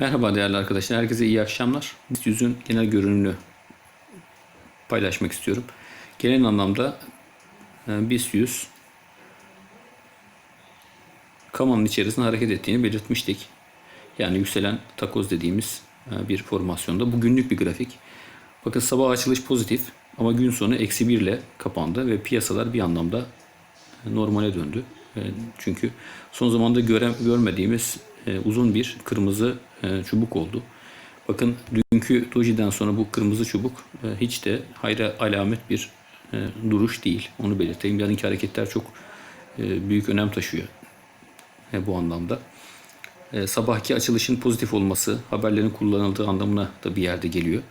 Merhaba değerli arkadaşlar. Herkese iyi akşamlar. BIST yüzün genel görünümünü paylaşmak istiyorum. Genel anlamda e, BIST yüz kamanın içerisinde hareket ettiğini belirtmiştik. Yani yükselen takoz dediğimiz e, bir formasyonda. Bu günlük bir grafik. Bakın sabah açılış pozitif ama gün sonu eksi 1 ile kapandı ve piyasalar bir anlamda normale döndü. E, Çünkü son zamanda göre, görmediğimiz e, uzun bir kırmızı e, çubuk oldu. Bakın dünkü dojiden sonra bu kırmızı çubuk e, hiç de hayra alamet bir duruş değil. Onu belirteyim. Yarınki hareketler çok büyük önem taşıyor bu anlamda. Sabahki açılışın pozitif olması haberlerin kullanıldığı anlamına da bir yerde geliyor.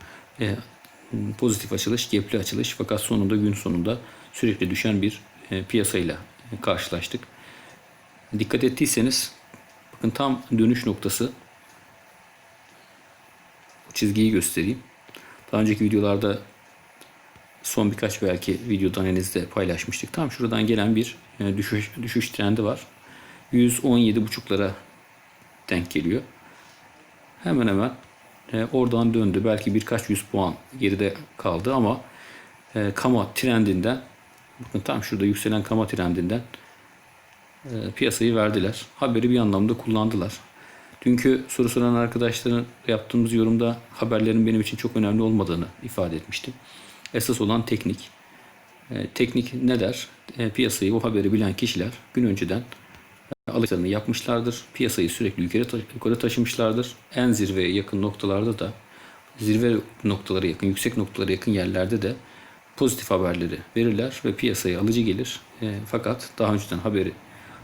Pozitif açılış, gepli açılış fakat sonunda gün sonunda sürekli düşen bir piyasayla karşılaştık. Dikkat ettiyseniz bakın tam dönüş noktası bu çizgiyi göstereyim. Daha önceki videolarda son birkaç belki videodan elinizde paylaşmıştık. Tam şuradan gelen bir e, düşüş, düşüş trendi var. 117.5'lara denk geliyor. Hemen hemen e, oradan döndü. Belki birkaç yüz puan geride kaldı ama e, kama trendinden bakın tam şurada yükselen kama trendinden piyasayı verdiler. Haberi bir anlamda kullandılar. Dünkü soru soran arkadaşların yaptığımız yorumda haberlerin benim için çok önemli olmadığını ifade etmiştim. Esas olan teknik. E, teknik ne der? E, piyasayı, o haberi bilen kişiler gün önceden alışlarını yapmışlardır. Piyasayı sürekli yukarı, yukarı taşımışlardır. En zirveye yakın noktalarda da zirve noktalara yakın, yüksek noktalara yakın yerlerde de pozitif haberleri verirler ve piyasaya alıcı gelir. E, fakat daha önceden haberi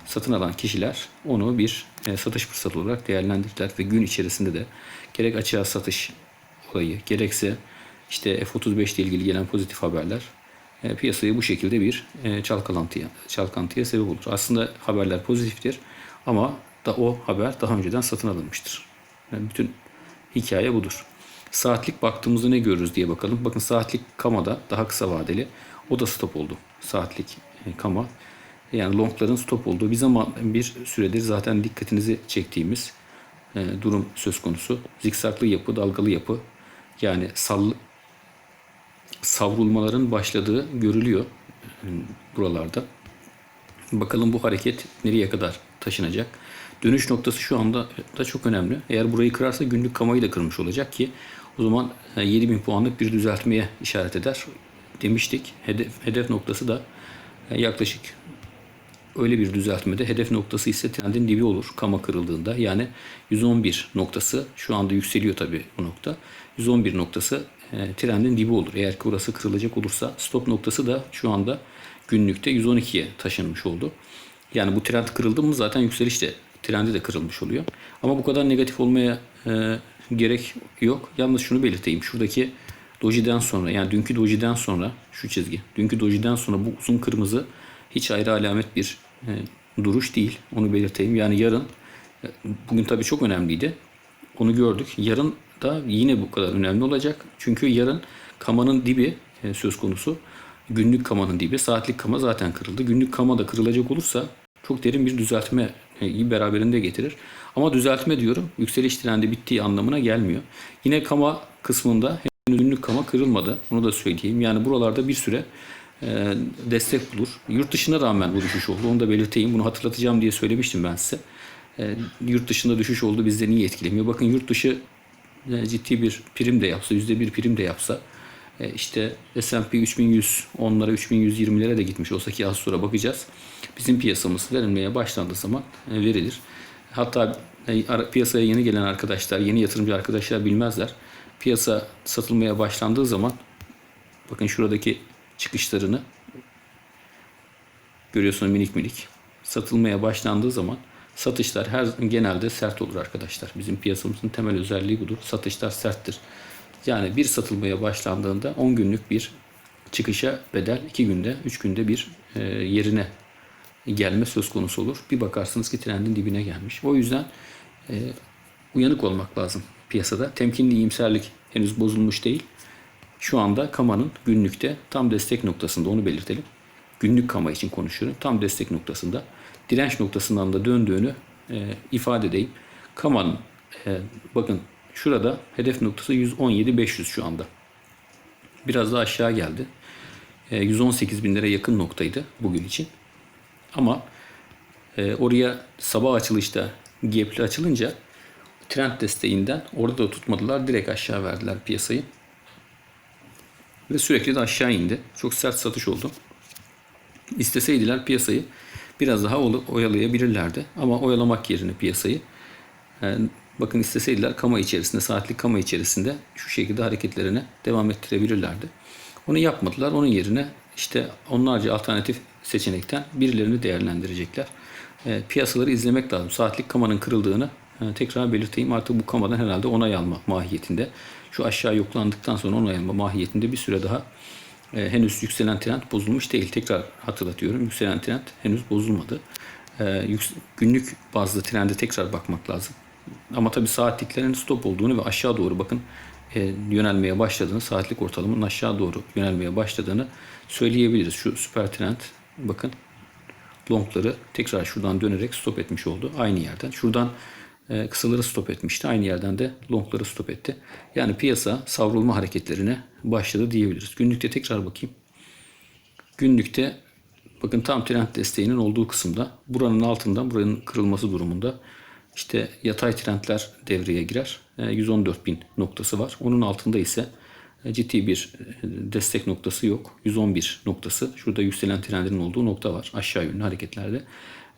satın alan kişiler onu bir e, satış fırsatı olarak değerlendirirler ve gün içerisinde de gerek açığa satış olayı gerekse işte F35 ile ilgili gelen pozitif haberler e, piyasayı bu şekilde bir e, çalkalantıya çalkantıya sebep olur. Aslında haberler pozitiftir ama da o haber daha önceden satın alınmıştır. Yani bütün hikaye budur. Saatlik baktığımızda ne görürüz diye bakalım. Bakın saatlik kamada daha kısa vadeli. O da stop oldu. Saatlik e, kama. Yani longların stop olduğu bir zaman bir süredir zaten dikkatinizi çektiğimiz e, durum söz konusu. Zikzaklı yapı, dalgalı yapı. Yani sall savrulmaların başladığı görülüyor e, buralarda. Bakalım bu hareket nereye kadar taşınacak. Dönüş noktası şu anda da çok önemli. Eğer burayı kırarsa günlük kamayı da kırmış olacak ki o zaman e, 7000 puanlık bir düzeltmeye işaret eder demiştik. Hedef, hedef noktası da e, yaklaşık öyle bir düzeltmede hedef noktası ise trendin dibi olur kama kırıldığında. Yani 111 noktası şu anda yükseliyor tabii bu nokta. 111 noktası e, trendin dibi olur. Eğer ki burası kırılacak olursa stop noktası da şu anda günlükte 112'ye taşınmış oldu. Yani bu trend kırıldı mı zaten yükseliş de trendi de kırılmış oluyor. Ama bu kadar negatif olmaya e, gerek yok. Yalnız şunu belirteyim. Şuradaki dojiden sonra yani dünkü dojiden sonra şu çizgi. Dünkü dojiden sonra bu uzun kırmızı hiç ayrı alamet bir duruş değil. Onu belirteyim. Yani yarın e, bugün tabii çok önemliydi. Onu gördük. Yarın da yine bu kadar önemli olacak. Çünkü yarın kamanın dibi e, söz konusu. Günlük kamanın dibi. Saatlik kama zaten kırıldı. Günlük kama da kırılacak olursa çok derin bir düzeltme e, beraberinde getirir. Ama düzeltme diyorum yükseliş trendi bittiği anlamına gelmiyor. Yine kama kısmında henüz günlük kama kırılmadı. Onu da söyleyeyim. Yani buralarda bir süre e, destek bulur. Yurt dışına rağmen bu düşüş oldu. Onu da belirteyim. Bunu hatırlatacağım diye söylemiştim ben size. E, yurt dışında düşüş oldu bizde niye etkilemiyor? Bakın yurt dışı e, ciddi bir prim de yapsa, yüzde bir prim de yapsa e, işte S&P 3100 onlara 3120'lere de gitmiş olsa ki az sonra bakacağız. Bizim piyasamız verilmeye başlandığı zaman e, verilir. Hatta e, piyasaya yeni gelen arkadaşlar, yeni yatırımcı arkadaşlar bilmezler. Piyasa satılmaya başlandığı zaman bakın şuradaki çıkışlarını görüyorsunuz minik minik. Satılmaya başlandığı zaman satışlar her genelde sert olur arkadaşlar. Bizim piyasamızın temel özelliği budur. Satışlar serttir. Yani bir satılmaya başlandığında 10 günlük bir çıkışa bedel 2 günde 3 günde bir e, yerine gelme söz konusu olur. Bir bakarsınız ki trendin dibine gelmiş. O yüzden e, uyanık olmak lazım piyasada. Temkinli iyimserlik henüz bozulmuş değil. Şu anda kamanın günlükte tam destek noktasında onu belirtelim. Günlük kama için konuşuyorum. Tam destek noktasında. Direnç noktasından da döndüğünü e, ifade edeyim. Kamanın e, bakın şurada hedef noktası 117.500 şu anda. Biraz daha aşağı geldi. E, 118 binlere yakın noktaydı bugün için. Ama e, oraya sabah açılışta gap'li açılınca trend desteğinden orada da tutmadılar. Direkt aşağı verdiler piyasayı. Ve sürekli de aşağı indi. Çok sert satış oldu. İsteseydiler piyasayı biraz daha oyalayabilirlerdi. Ama oyalamak yerine piyasayı e, bakın isteseydiler kama içerisinde, saatlik kama içerisinde şu şekilde hareketlerine devam ettirebilirlerdi. Onu yapmadılar. Onun yerine işte onlarca alternatif seçenekten birilerini değerlendirecekler. E, piyasaları izlemek lazım. Saatlik kamanın kırıldığını e, tekrar belirteyim. Artık bu kamadan herhalde onay alma mahiyetinde. Şu aşağı yoklandıktan sonra onay alma mahiyetinde bir süre daha e, henüz yükselen trend bozulmuş değil. Tekrar hatırlatıyorum. Yükselen trend henüz bozulmadı. E, günlük bazlı trende tekrar bakmak lazım. Ama tabii saatliklerin stop olduğunu ve aşağı doğru bakın e, yönelmeye başladığını, saatlik ortalamanın aşağı doğru yönelmeye başladığını söyleyebiliriz. Şu süper trend bakın longları tekrar şuradan dönerek stop etmiş oldu. Aynı yerden. Şuradan e, kısaları stop etmişti. Aynı yerden de longları stop etti. Yani piyasa savrulma hareketlerine başladı diyebiliriz. Günlükte tekrar bakayım. Günlükte bakın tam trend desteğinin olduğu kısımda buranın altından buranın kırılması durumunda işte yatay trendler devreye girer. E, 114 bin noktası var. Onun altında ise e, ciddi bir e, destek noktası yok. 111 noktası. Şurada yükselen trendin olduğu nokta var. Aşağı yönlü hareketlerde.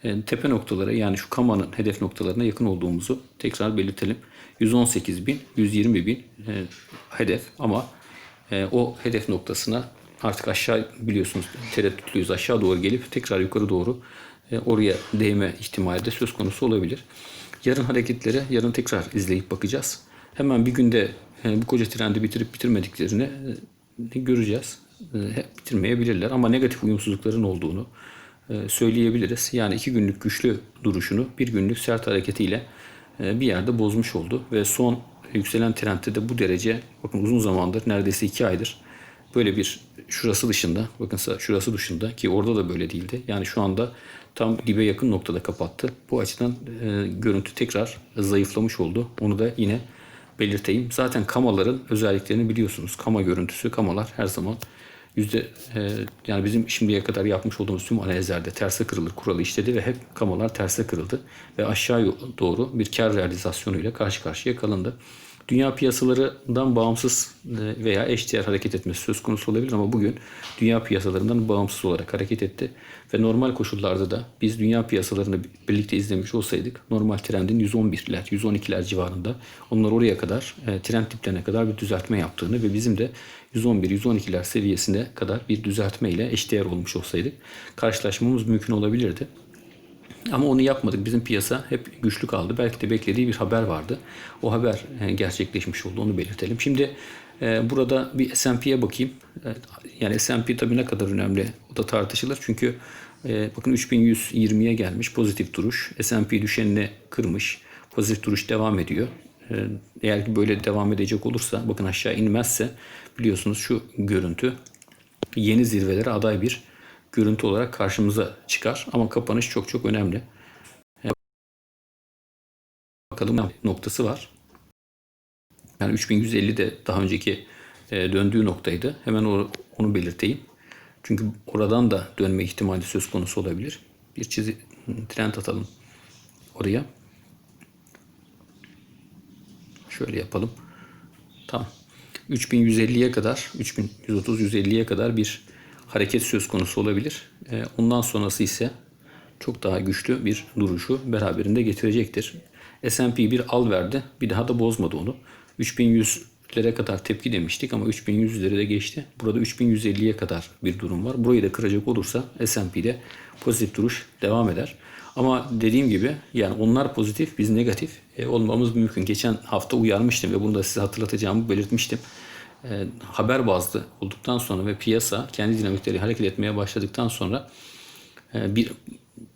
E, Tepe noktalara yani şu kamanın hedef noktalarına yakın olduğumuzu tekrar belirtelim. 118 bin, 120 bin e, hedef ama e, o hedef noktasına artık aşağı biliyorsunuz tereddütlüyüz aşağı doğru gelip tekrar yukarı doğru e, oraya değme ihtimali de söz konusu olabilir. Yarın hareketlere yarın tekrar izleyip bakacağız. Hemen bir günde e, bu koca trendi bitirip bitirmediklerini e, göreceğiz. E, bitirmeyebilirler ama negatif uyumsuzlukların olduğunu söyleyebiliriz. Yani iki günlük güçlü duruşunu bir günlük sert hareketiyle e, bir yerde bozmuş oldu ve son yükselen trendde de bu derece bakın uzun zamandır neredeyse iki aydır böyle bir şurası dışında bakın şurası dışında ki orada da böyle değildi. Yani şu anda tam dibe yakın noktada kapattı. Bu açıdan e, görüntü tekrar zayıflamış oldu. Onu da yine belirteyim. Zaten kamaların özelliklerini biliyorsunuz. Kama görüntüsü, kamalar her zaman yüzde e, yani bizim şimdiye kadar yapmış olduğumuz tüm analizlerde terse kırılır kuralı işledi ve hep kamalar terse kırıldı ve aşağı doğru bir kar realizasyonuyla karşı karşıya kalındı. Dünya piyasalarından bağımsız e, veya eşdeğer hareket etmesi söz konusu olabilir ama bugün dünya piyasalarından bağımsız olarak hareket etti. Ve normal koşullarda da biz dünya piyasalarını birlikte izlemiş olsaydık normal trendin 111'ler, 112'ler civarında onlar oraya kadar e, trend diplerine kadar bir düzeltme yaptığını ve bizim de 111-112'ler seviyesine kadar bir düzeltme ile eşdeğer olmuş olsaydık karşılaşmamız mümkün olabilirdi. Ama onu yapmadık. Bizim piyasa hep güçlü kaldı. Belki de beklediği bir haber vardı. O haber e, gerçekleşmiş oldu. Onu belirtelim. Şimdi e, burada bir S&P'ye bakayım. E, Yani S&P tabii ne kadar önemli o da tartışılır. Çünkü bakın 3120'ye gelmiş pozitif duruş. S&P düşenini kırmış. Pozitif duruş devam ediyor. Eğer ki böyle devam edecek olursa bakın aşağı inmezse biliyorsunuz şu görüntü yeni zirvelere aday bir görüntü olarak karşımıza çıkar. Ama kapanış çok çok önemli. Bakalım noktası var. Yani 3150 de daha önceki e, döndüğü noktaydı. Hemen onu belirteyim. Çünkü oradan da dönme ihtimali söz konusu olabilir. Bir çizi trend atalım oraya. Şöyle yapalım. Tamam. 3150'ye kadar, 3130-150'ye kadar bir hareket söz konusu olabilir. Ee, Ondan sonrası ise çok daha güçlü bir duruşu beraberinde getirecektir. S&P bir al verdi. Bir daha da bozmadı onu. 3100'lere kadar tepki demiştik ama 3100'leri de geçti. Burada 3150'ye kadar bir durum var. Burayı da kıracak olursa S&P'de pozitif duruş devam eder. Ama dediğim gibi yani onlar pozitif biz negatif e, olmamız mümkün. Geçen hafta uyarmıştım ve bunu da size hatırlatacağımı belirtmiştim. E, haber bazlı olduktan sonra ve piyasa kendi dinamikleri hareket etmeye başladıktan sonra e, bir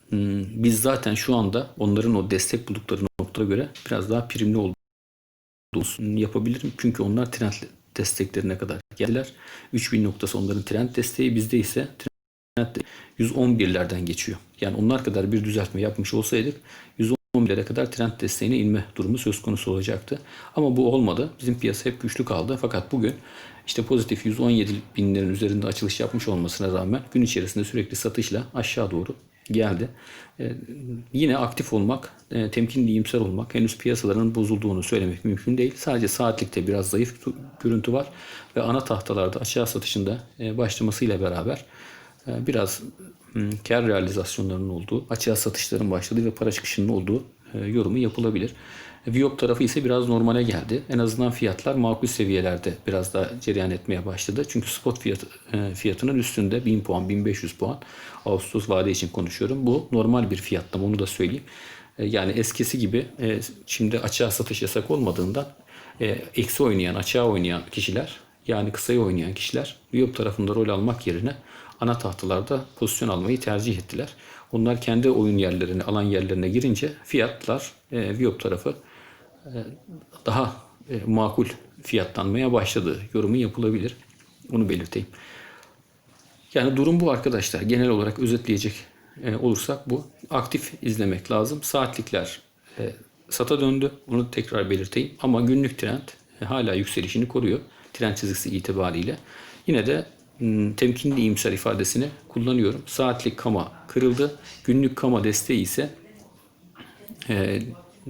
hmm, biz zaten şu anda onların o destek buldukları noktaya göre biraz daha primli olduğumuzu yapabilirim. Çünkü onlar trend desteklerine kadar geldiler. 3000 noktası onların trend desteği bizde ise trend 111'lerden geçiyor. Yani onlar kadar bir düzeltme yapmış olsaydık 11'lere kadar trend desteğine inme durumu söz konusu olacaktı. Ama bu olmadı. Bizim piyasa hep güçlü kaldı. Fakat bugün işte pozitif 117 binlerin üzerinde açılış yapmış olmasına rağmen gün içerisinde sürekli satışla aşağı doğru geldi. Ee, yine aktif olmak, e, temkinli iyimser olmak, henüz piyasaların bozulduğunu söylemek mümkün değil. Sadece saatlikte biraz zayıf görüntü var ve ana tahtalarda aşağı satışında e, başlamasıyla beraber biraz hmm, kar realizasyonlarının olduğu, açığa satışların başladığı ve para çıkışının olduğu e, yorumu yapılabilir. Viyop tarafı ise biraz normale geldi. En azından fiyatlar makul seviyelerde biraz daha cereyan etmeye başladı. Çünkü spot fiyat, e, fiyatının üstünde 1000 puan, 1500 puan. Ağustos vade için konuşuyorum. Bu normal bir fiyatlama onu da söyleyeyim. E, Yani eskisi gibi e, şimdi açığa satış yasak olmadığından e, eksi oynayan, açığa oynayan kişiler yani kısayı oynayan kişiler Viyop tarafında rol almak yerine ana tahtalarda pozisyon almayı tercih ettiler. Onlar kendi oyun yerlerine, alan yerlerine girince fiyatlar e, Viyop tarafı e, daha e, makul fiyatlanmaya başladı. Yorumu yapılabilir. Onu belirteyim. Yani durum bu arkadaşlar. Genel olarak özetleyecek e, olursak bu. Aktif izlemek lazım. Saatlikler e, sata döndü. Onu tekrar belirteyim. Ama günlük trend e, hala yükselişini koruyor. Trend çizgisi itibariyle. Yine de temkinli iyimser ifadesini kullanıyorum. Saatlik kama kırıldı. Günlük kama desteği ise e,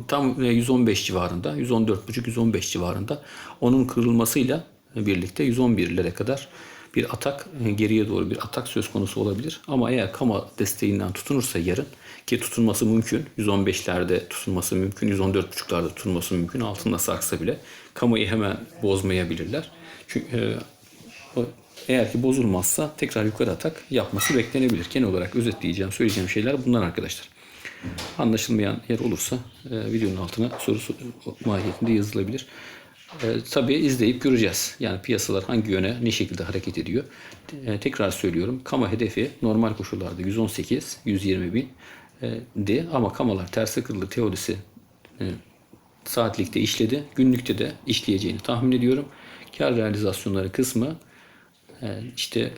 tam e, 115 civarında, 114,5-115 civarında. Onun kırılmasıyla birlikte 111'lere kadar bir atak, e, geriye doğru bir atak söz konusu olabilir. Ama eğer kama desteğinden tutunursa yarın ki tutunması mümkün, 115'lerde tutunması mümkün, 114,5'larda tutunması mümkün. Altında sarksa bile kamayı hemen bozmayabilirler. Çünkü e, eğer ki bozulmazsa tekrar yukarı atak yapması beklenebilir. Genel olarak özetleyeceğim, söyleyeceğim şeyler bunlar arkadaşlar. Anlaşılmayan yer olursa e, videonun altına soru sor- mahiyetinde yazılabilir. E, tabii izleyip göreceğiz. Yani piyasalar hangi yöne ne şekilde hareket ediyor. E, tekrar söylüyorum. Kama hedefi normal koşullarda 118, 120 bin e, di ama kamalar ters akıllı teorisi e, saatlikte işledi. Günlükte de işleyeceğini tahmin ediyorum. Kar realizasyonları kısmı işte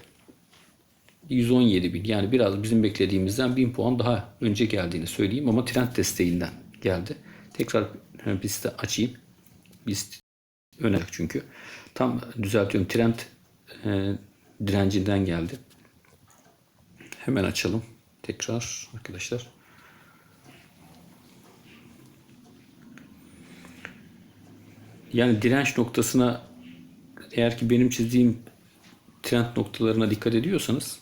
117 bin yani biraz bizim beklediğimizden 1000 puan daha önce geldiğini söyleyeyim ama trend desteğinden geldi. Tekrar e, BIST'i açayım. BIST öne çünkü. Tam düzeltiyorum. Trend e, direncinden geldi. Hemen açalım. Tekrar arkadaşlar. Yani direnç noktasına eğer ki benim çizdiğim trend noktalarına dikkat ediyorsanız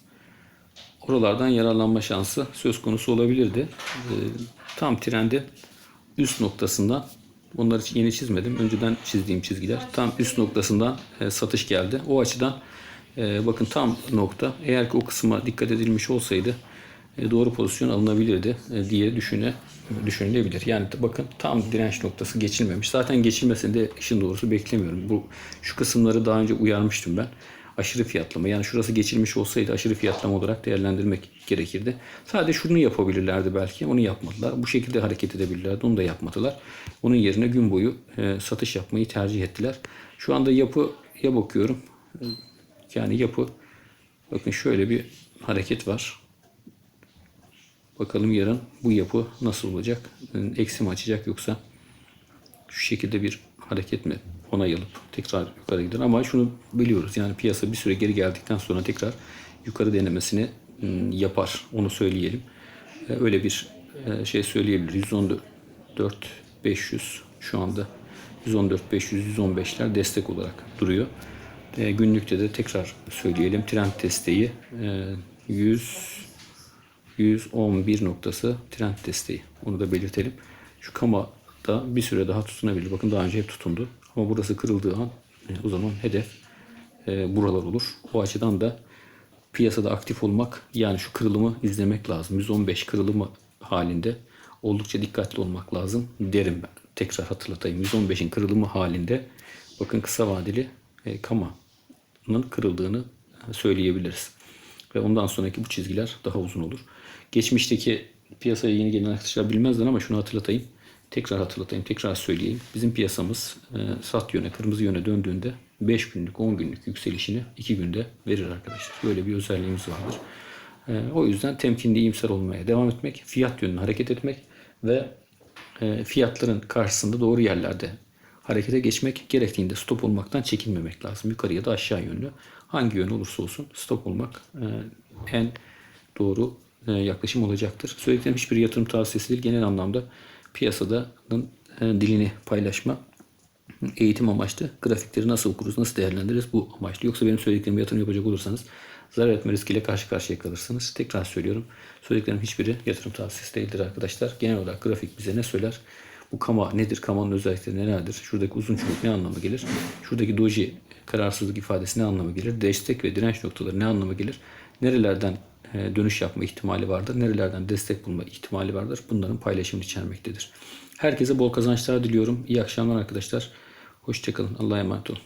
oralardan yararlanma şansı söz konusu olabilirdi. Ee, tam trendi üst noktasından onları için yeni çizmedim. Önceden çizdiğim çizgiler. Tam üst noktasından e, satış geldi. O açıdan e, bakın tam nokta. Eğer ki o kısma dikkat edilmiş olsaydı e, doğru pozisyon alınabilirdi e, diye düşüne düşünülebilir. Yani bakın tam direnç noktası geçilmemiş. Zaten geçilmesini de işin doğrusu beklemiyorum. Bu şu kısımları daha önce uyarmıştım ben. Aşırı fiyatlama. Yani şurası geçilmiş olsaydı aşırı fiyatlama olarak değerlendirmek gerekirdi. Sadece şunu yapabilirlerdi belki. Onu yapmadılar. Bu şekilde hareket edebilirlerdi. Onu da yapmadılar. Onun yerine gün boyu e, satış yapmayı tercih ettiler. Şu anda yapıya bakıyorum. E, Yani yapı bakın şöyle bir hareket var. Bakalım yarın bu yapı nasıl olacak? Eksi mi açacak yoksa şu şekilde bir hareket mi onay alıp tekrar yukarı gider ama şunu biliyoruz yani piyasa bir süre geri geldikten sonra tekrar yukarı denemesini ım, yapar onu söyleyelim. E, Öyle bir e, şey söyleyebiliriz. 114 500 şu anda 114 500 115'ler destek olarak duruyor. E, günlükte de tekrar söyleyelim trend desteği e, 100 111 noktası trend desteği. Onu da belirtelim. Şu kama da bir süre daha tutunabilir. Bakın daha önce hep tutundu. Ama burası kırıldığı an e, o zaman hedef e, buralar olur. O açıdan da piyasada aktif olmak yani şu kırılımı izlemek lazım. 115 kırılımı halinde oldukça dikkatli olmak lazım derim ben. Tekrar hatırlatayım. 115'in kırılımı halinde bakın kısa vadeli e, kamanın kırıldığını e, söyleyebiliriz. Ve ondan sonraki bu çizgiler daha uzun olur. Geçmişteki piyasaya yeni gelen arkadaşlar bilmezler ama şunu hatırlatayım. Tekrar hatırlatayım, tekrar söyleyeyim. Bizim piyasamız e, sat yöne, kırmızı yöne döndüğünde 5 günlük, 10 günlük yükselişini 2 günde verir arkadaşlar. Böyle bir özelliğimiz vardır. E, o yüzden temkinli iyimser olmaya devam etmek, fiyat yönüne hareket etmek ve e, fiyatların karşısında doğru yerlerde harekete geçmek gerektiğinde stop olmaktan çekinmemek lazım. Yukarı ya da aşağı yönlü. Hangi yön olursa olsun stop olmak e, en doğru e, yaklaşım olacaktır. Söylediklerim hiçbir yatırım tavsiyesi değil. Genel anlamda piyasadanın e, dilini paylaşma eğitim amaçlı. Grafikleri nasıl okuruz, nasıl değerlendiririz bu amaçlı. Yoksa benim söylediklerimi yatırım yapacak olursanız zarar etme riskiyle karşı karşıya kalırsınız. Tekrar söylüyorum. Söylediklerim hiçbiri yatırım tavsiyesi değildir arkadaşlar. Genel olarak grafik bize ne söyler? Bu kama nedir? Kamanın özellikleri nelerdir? Şuradaki uzun çubuk ne anlama gelir? Şuradaki doji kararsızlık ifadesi ne anlama gelir? Destek ve direnç noktaları ne anlama gelir? Nerelerden dönüş yapma ihtimali vardır? Nerelerden destek bulma ihtimali vardır? Bunların paylaşımını içermektedir. Herkese bol kazançlar diliyorum. İyi akşamlar arkadaşlar. Hoşçakalın. Allah'a emanet olun.